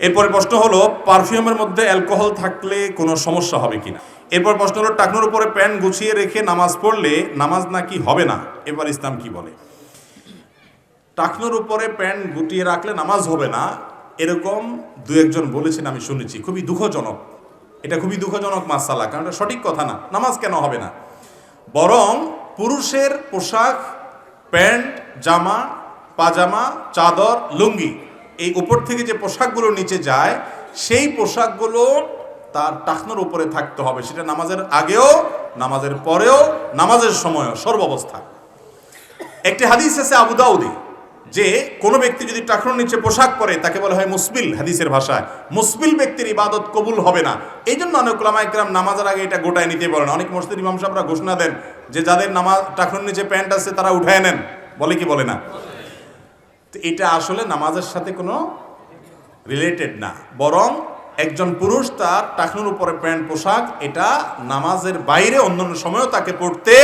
এরপরে প্রশ্ন হলো পারফিউমের মধ্যে অ্যালকোহল থাকলে কোনো সমস্যা হবে কিনা এরপর প্রশ্ন হলো, টাকনোর উপরে প্যান্ট গুছিয়ে রেখে নামাজ পড়লে নামাজ নাকি হবে না? এবার ইসলাম কি বলে? টাকনোর উপরে প্যান্ট গুটিয়ে রাখলে নামাজ হবে না, এরকম দু একজন বলেছেন, আমি শুনেছি। খুবই দুঃখজনক। এটা খুবই দুঃখজনক মাসালা, কারণ এটা সঠিক কথা না। নামাজ কেন হবে না? বরং পুরুষের পোশাক, প্যান্ট, জামা, পাজামা, চাদর, লুঙ্গি এই উপর থেকে যে পোশাকগুলো নিচে যায়, সেই পোশাকগুলো তার টাকনোর উপরে থাকতে হবে। সেটা নামাজের আগেও, নামাজের পরেও, নামাজের সময়ও, সর্বাবস্থা। একটি হাদিস আছে আবু দাউদে, যে কোনো ব্যক্তি যদি টাকনোর নিচে পোশাক পরে, তাকে বলা হয় মুসবিল হাদিসের ভাষায়। মুসবিল ব্যক্তির ইবাদত কবুল হবে না। এই জন্য অনেক ওলামা নামাজের আগে এটা গোটায় নিতে বলেন। অনেক মসজিদ ইমাম সাহেবরা ঘোষণা দেন যে, যাদের নামাজ টাকনোর নিচে প্যান্ট আছে, তারা উঠায় নেন। বলে কি বলে না? তো এটা আসলে নামাজের সাথে কোনো রিলেটেড না। বরং একজন পুরুষ তার টাকনুর উপরে প্যান্ট, পোশাক, এটা নামাজের বাইরে অন্যান্য সময়ও তাকে পড়তে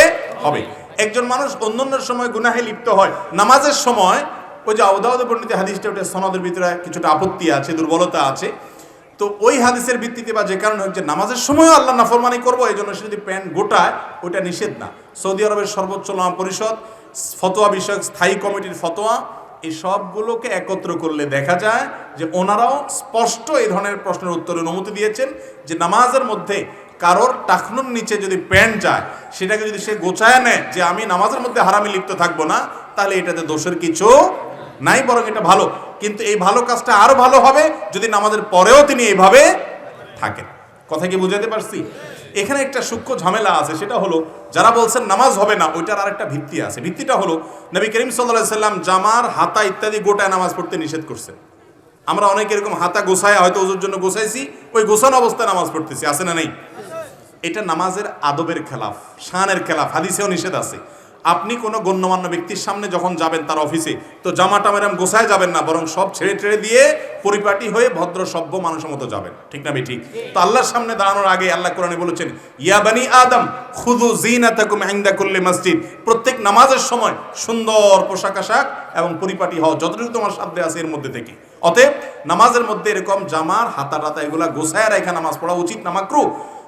হবে। একজন মানুষ অন্যান্য সময় গুনাহে লিপ্ত হয়, নামাজের সময় ওই যে আউদাউদ বর্ণিত হাদিসটা ওটা সনদের ভিতরে কিছুটা আপত্তি আছে, দুর্বলতা আছে। তো ওই হাদিসের ভিত্তিতে বা যে কারণে যে নামাজের সময়ও আল্লাহ নাফরমানি করব এই জন্য সে যদি প্যান্ট গোটায়, ওইটা নিষেধ না। সৌদি আরবের সর্বোচ্চ লামা পরিষদ, ফতোয়া বিষয়ক স্থায়ী কমিটির ফতোয়া এই সবগুলোকে একত্র করলে দেখা যায় যে ওনারাও স্পষ্ট এই ধরনের প্রশ্নের উত্তরে অনুমতি দিয়েছেন যে নামাজের মধ্যে কারোর টাকনুর নিচে যদি প্যান্ট যায়, সেটাকে যদি সে গোছায় নেয় যে আমি নামাজের মধ্যে হারামি লিপ্ত থাকব না, তাহলে এটাতে দোষের কিছু নাই, বরং এটা ভালো। কিন্তু এই ভালো কাজটা আরও ভালো হবে যদি নামাজের পরেও তিনি এইভাবে থাকেন। কথা কি বুঝাতে পারছি? এখানে একটা সূক্ষ্ম ঝামেলা আছে, সেটা হলো যারা বলছেন নামাজ হবে না, ওইটার আরেকটা ভিত্তি আছে। ভিত্তিটা হলো নবী করিম সাল্লাহ সাল্লাম জামার হাতা ইত্যাদি গোটায় নামাজ পড়তে নিষেধ করছে। আমরা অনেক এরকম হাতা গোছায়, হয়তো ওজোর জন্য গোসাইছি ওই গোছানো অবস্থায় নামাজ পড়তেছি, আছে না নেই? এটা নামাজের আদবের খেলাফ, শানের খেলাফ, হাদিসেও নিষেধ আছে। আপনি কোনো গণ্যমান্য ব্যক্তির সামনে যখন যাবেন তার অফিসে, তো জামা টামেরাম গোছায় যাবেন না, বরং সব ছেড়ে ছেড়ে দিয়ে পরিপাটি হয়ে ভদ্র সভ্য মানুষের মতো যাবেন। ঠিক না ঠিক তো আল্লাহর সামনে দাঁড়ানোর আগে আল্লাহ কোরআনে বলেছেন ইয়াবানি আদম খুদু জিনাতাকুম ইনদা কুল্লি মসজিদ। প্রত্যেক নামাজের সময় সুন্দর পোশাক আশাক এবং পরিপাটি হও যতটুকু তোমার সাধ্যে আছে এর মধ্যে থেকে। অতএব নামাজের মধ্যে এরকম জামার হাতা টাতা এগুলা গোছায় রেখা নামাজ পড়া উচিত না, মাকরু।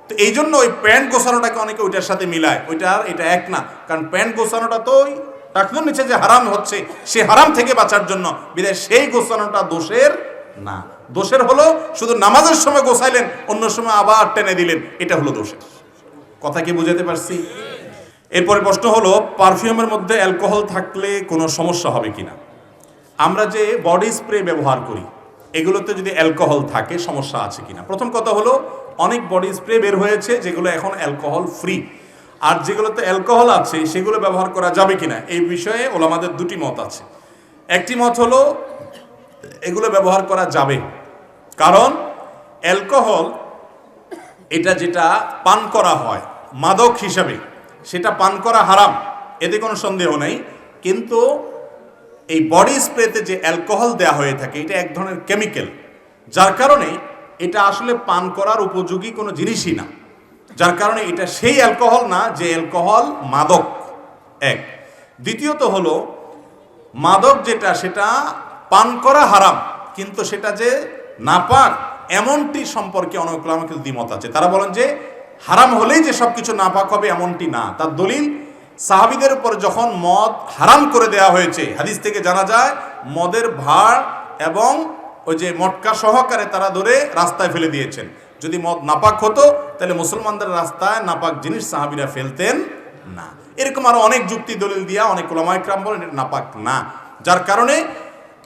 তো এই জন্য ওই প্যান্ট গোছানোটাকে অনেকে ওইটার সাথে মিলায়। ওইটার এটা এক না। কারণ প্যান্ট গোছানোটা তো ওই টাকনুর নিচে যে হারাম হচ্ছে। সে হারাম থেকে বাঁচার জন্য বিদায় সেই গোছানোটা দোষের না। দোষের হলো শুধু নামাজের সময় গোছাইলেন, অন্য সময় আবার টেনে দিলেন। এটা হলো দোষের। কথা কি বুঝাতে পারছি? এরপরে প্রশ্ন হলো পারফিউমের মধ্যে অ্যালকোহল থাকলে কোনো সমস্যা হবে কিনা? আমরা যে বডি স্প্রে ব্যবহার করি এগুলোতে যদি অ্যালকোহল থাকে, সমস্যা আছে কিনা? প্রথম কথা হলো, অনেক বডি স্প্রে বের হয়েছে যেগুলো এখন অ্যালকোহল ফ্রি আর যেগুলোতে অ্যালকোহল আছে, সেগুলো ব্যবহার করা যাবে কিনা? এই বিষয়ে ওলামাদের দুটি মত আছে। একটি মত হলো, এগুলো ব্যবহার করা যাবে। কারণ, অ্যালকোহল, এটা যেটা পান করা হয়, মাদক হিসাবে, সেটা পান করা হারাম। এতে কোনো সন্দেহ নেই। কিন্তু এই বডি স্প্রেতে যে অ্যালকোহল দেওয়া হয়ে থাকে, এটা এক ধরনের কেমিক্যাল যার কারণে এটা আসলে পান করার উপযোগী কোনো জিনিসই না। যার কারণে এটা সেই অ্যালকোহল না, যে অ্যালকোহল মাদক, এক। দ্বিতীয়ত হলো, মাদক যেটা, সেটা পান করা হারাম, কিন্তু সেটা যে না নাপাক এমনটি সম্পর্কে অনেক দ্বিমত আছে। তারা বলেন যে, হারাম হলেই যে সব কিছু নাপাক হবে এমনটি না। তার দলিল সাহাবিদের উপর যখন মদ হারাম করে দেয়া হয়েছে, হাদিস থেকে জানা যায়, মদের ভাড় এবং ওই যে মটকা সহকারে তারা ধরে রাস্তায় ফেলে দিয়েছেন। যদি মদ নাপাক হতো, তাহলে মুসলমানদের রাস্তায় নাপাক জিনিস সাহাবিরা ফেলতেন না। এরকম আরও অনেক যুক্তি দলিল দিয়া অনেক ওলামাইকরাম বলেন এটা নাপাক না। যার কারণে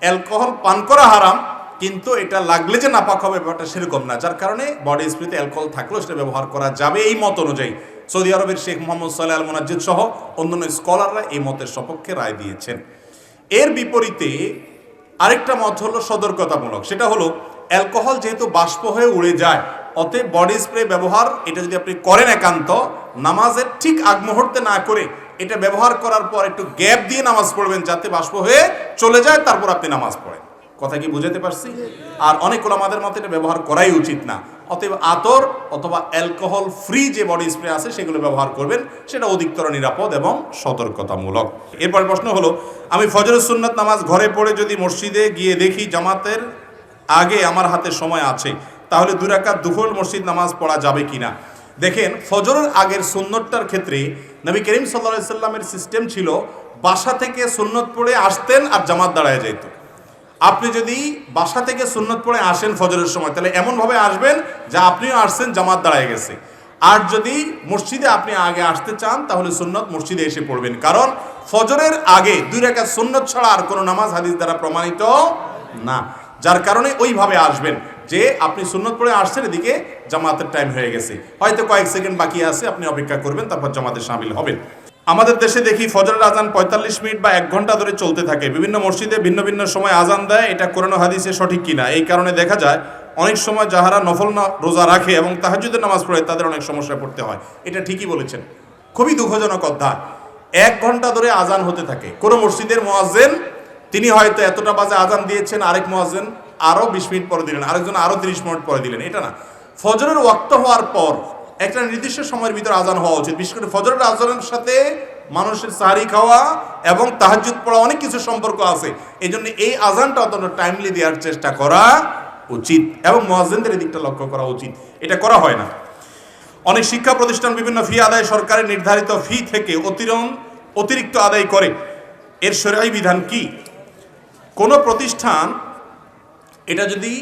অ্যালকোহল পান করা হারাম কিন্তু এটা লাগলে যে নাপাক হবে ব্যাপারটা সেরকম না। যার কারণে বডি স্প্রেতে অ্যালকোহল থাকলেও সেটা ব্যবহার করা যাবে এই মত অনুযায়ী। সৌদি আরবের শেখ মোহাম্মদ সাল্লাহ আল মোনাজ্জিদ সহ অন্যান্য স্কলাররা এই মতের সপক্ষে রায় দিয়েছেন। এর বিপরীতে আরেকটা মত হলো সতর্কতামূলক। সেটা হলো অ্যালকোহল যেহেতু বাষ্প হয়ে উড়ে যায়, অতএব বডি স্প্রে ব্যবহার, এটা যদি আপনি করেন একান্ত, নামাজের ঠিক আগ মুহূর্তে না করে এটা ব্যবহার করার পর একটু গ্যাপ দিয়ে নামাজ পড়বেন যাতে বাষ্প হয়ে চলে যায়, তারপর আপনি নামাজ পড়েন। কথা কি বুঝাতে পারছি? আর অনেক আমাদের মতে এটা ব্যবহার করাই উচিত না। অতএব আতর অথবা অ্যালকোহল ফ্রি যে বডি স্প্রে আছে, সেগুলো ব্যবহার করবেন। সেটা অধিকতর নিরাপদ এবং সতর্কতামূলক। এরপর প্রশ্ন হলো, আমি ফজর সুন্নত নামাজ ঘরে পড়ে যদি মসজিদে গিয়ে দেখি জামাতের আগে আমার হাতে সময় আছে, তাহলে দুই রাকাত দুফল মসজিদ নামাজ পড়া যাবে কিনা? দেখেন, ফজরের আগের সুন্নতটার ক্ষেত্রে নবী করিম সাল্লা সাল্লামের সিস্টেম ছিল, বাসা থেকে সুন্নত পড়ে আসতেন আর জামাত দাঁড়ায় যেত আপনি যদি বাসা থেকে সুন্নত পড়ে আসেন ফজরের সময়, তাহলে এমনভাবে আসবেন যা আপনিও আসছেন, জামাত দাঁড়ায় গেছে। আর যদি মসজিদে আপনি আগে আসতে চান, তাহলে সুন্নত মসজিদে এসে পড়বেন। কারণ ফজরের আগে দুই রেখা সুন্নত ছাড়া আর কোনো নামাজ হাদিস দ্বারা প্রমাণিত না। যার কারণে ওইভাবে আসবেন যে আপনি সুন্নত পড়ে আসছেন, এদিকে জামাতের টাইম হয়ে গেছে। হয়তো কয়েক সেকেন্ড বাকি আছে, আপনি অপেক্ষা করবেন, তারপর জামাতে সামিল হবেন। আমাদের দেশে দেখি ফজরের আজান পঁয়তাল্লিশ মিনিট বা এক ঘণ্টা ধরে চলতে থাকে। বিভিন্ন মসজিদে ভিন্ন ভিন্ন সময় আজান দেয়। এটা কোরআন হাদিসে সঠিক কিনা? এই কারণে দেখা যায়, অনেক সময় যাহারা নফল রোজা রাখে এবং তাহাজুদের নামাজ পড়ে, তাদের অনেক সমস্যায় পড়তে হয়। এটা ঠিকই বলেছেন। খুবই দুঃখজনক অধ্যায়। এক ঘণ্টা ধরে আজান হতে থাকে। কোনো মসজিদের মোয়াজ্জেন, তিনি হয়তো এতটা বাজে আজান দিয়েছেন, আরেক মোয়াজ্জেন আরও বিশ মিনিট পরে দিলেন, আরেকজন আরও তিরিশ মিনিট পরে দিলেন। এটা না। ফজরের ওয়াক্ত হওয়ার পর একটা নির্দিষ্ট সময়ের ভিতরে আজান হওয়া উচিত। বিশেষ করে ফজরের আজানের সাথে মানুষের সাহারি খাওয়া এবং তাহাজ্জুদ পড়া অনেক কিছু সম্পর্ক আছে। এই জন্য এই আজানটা অত্যন্ত টাইমলি দেওয়ার চেষ্টা করা উচিত এবং মহাজেনদের দিকটা লক্ষ্য করা উচিত। এটা করা হয় না। অনেক শিক্ষা প্রতিষ্ঠান বিভিন্ন ফি আদায় সরকারের নির্ধারিত ফি থেকে অতিরম অতিরিক্ত আদায় করে। এর সরাই বিধান কি? কোনো প্রতিষ্ঠান এটা যদি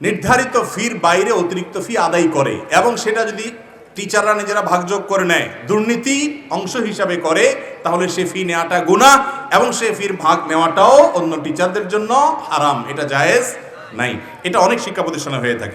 নির্ধারিত ফির বাইরে অতিরিক্ত ফি আদায় করে এবং সেটা যদি টিচাররা নিজেরা ভাগযোগ করে নেয়, দুর্নীতি অংশ হিসাবে করে, তাহলে সে ফি নেওয়াটা গুণা এবং সে ফির ভাগ নেওয়াটাও অন্য টিচারদের জন্য হারাম। এটা জায়েজ নাই। এটা অনেক শিক্ষা প্রতিষ্ঠানে হয়ে থাকে।